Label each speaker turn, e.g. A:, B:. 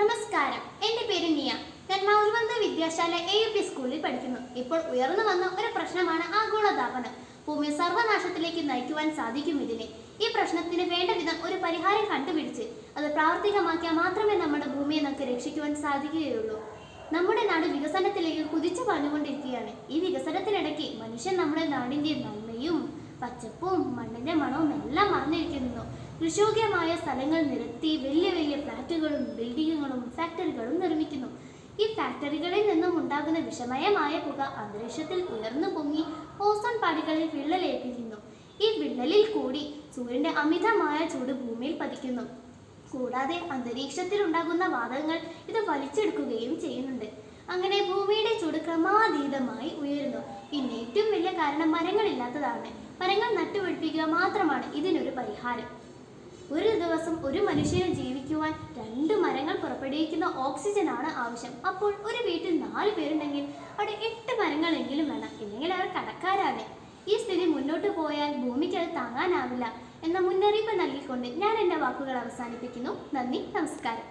A: നമസ്കാരം. എന്റെ പേര് നിയ. ഞാൻ മൗൽവന്ത വിദ്യാശാല എ യു പി സ്കൂളിൽ പഠിക്കുന്നു. ഇപ്പോൾ ഉയർന്നു വന്ന ഒരു പ്രശ്നമാണ് ആഗോളതാപനം. ഭൂമി സർവനാശത്തിലേക്ക് നയിക്കുവാൻ സാധിക്കും ഇതിനെ. ഈ പ്രശ്നത്തിന് വേണ്ട വിധം ഒരു പരിഹാരം കണ്ടുപിടിച്ച് അത് പ്രാവർത്തികമാക്കിയാൽ മാത്രമേ നമ്മുടെ ഭൂമിയെ നമുക്ക് രക്ഷിക്കുവാൻ സാധിക്കുകയുള്ളൂ. നമ്മുടെ നാട് വികസനത്തിലേക്ക് കുതിച്ചു പാഞ്ഞുകൊണ്ടിരിക്കുകയാണ്. ഈ വികസനത്തിനിടയ്ക്ക് മനുഷ്യൻ നമ്മുടെ നാടിന്റെ നന്മയും പച്ചപ്പും മണ്ണിന്റെ മണവും എല്ലാം മറന്നിരിക്കുന്നു. കൃഷിയോഗ്യമായ സ്ഥലങ്ങൾ നിരത്തി വലിയ വലിയ ഫ്ലാറ്റുകളും ബിൽഡിങ്ങുകളും ഫാക്ടറികളും നിർമ്മിക്കുന്നു. ഈ ഫാക്ടറികളിൽ നിന്നും ഉണ്ടാകുന്ന വിഷമയമായ പുക അന്തരീക്ഷത്തിൽ ഉയർന്നു പൊങ്ങി ഓസോൺ പാടികളിൽ വിള്ളലേൽപ്പിക്കുന്നു. ഈ വിള്ളലിൽ കൂടി സൂര്യന്റെ അമിതമായ ചൂട് ഭൂമിയിൽ പതിക്കുന്നു. കൂടാതെ അന്തരീക്ഷത്തിൽ ഉണ്ടാകുന്ന വാതകങ്ങൾ ഇത് വലിച്ചെടുക്കുകയും ചെയ്യുന്നുണ്ട്. അങ്ങനെ ഭൂമിയുടെ ചൂട് ക്രമാതീതമായി ഉയരുന്നു. ഇന്ന് ഏറ്റവും വലിയ കാരണം മരങ്ങളില്ലാത്തതാണ്. മരങ്ങൾ നട്ടുപിടിപ്പിക്കുക മാത്രമാണ് ഇതിനൊരു പരിഹാരം. ദിവസം ഒരു മനുഷ്യന് ജീവിക്കുവാൻ രണ്ട് മരങ്ങൾ പുറപ്പെടുവിക്കുന്ന ഓക്സിജൻ ആണ് ആവശ്യം. അപ്പോൾ ഒരു വീട്ടിൽ നാല് പേരുണ്ടെങ്കിൽ അവിടെ എട്ട് മരങ്ങളെങ്കിലും വേണം. ഇല്ലെങ്കിൽ അവർ കടക്കാരാണ് ഈ സ്ഥിതി മുന്നോട്ട് പോയാൽ ഭൂമിക്ക് അത് താങ്ങാനാവില്ല എന്ന മുന്നറിയിപ്പ് നൽകിക്കൊണ്ട് ഞാൻ എന്റെ വാക്കുകൾ അവസാനിപ്പിക്കുന്നു. നന്ദി നമസ്കാരം.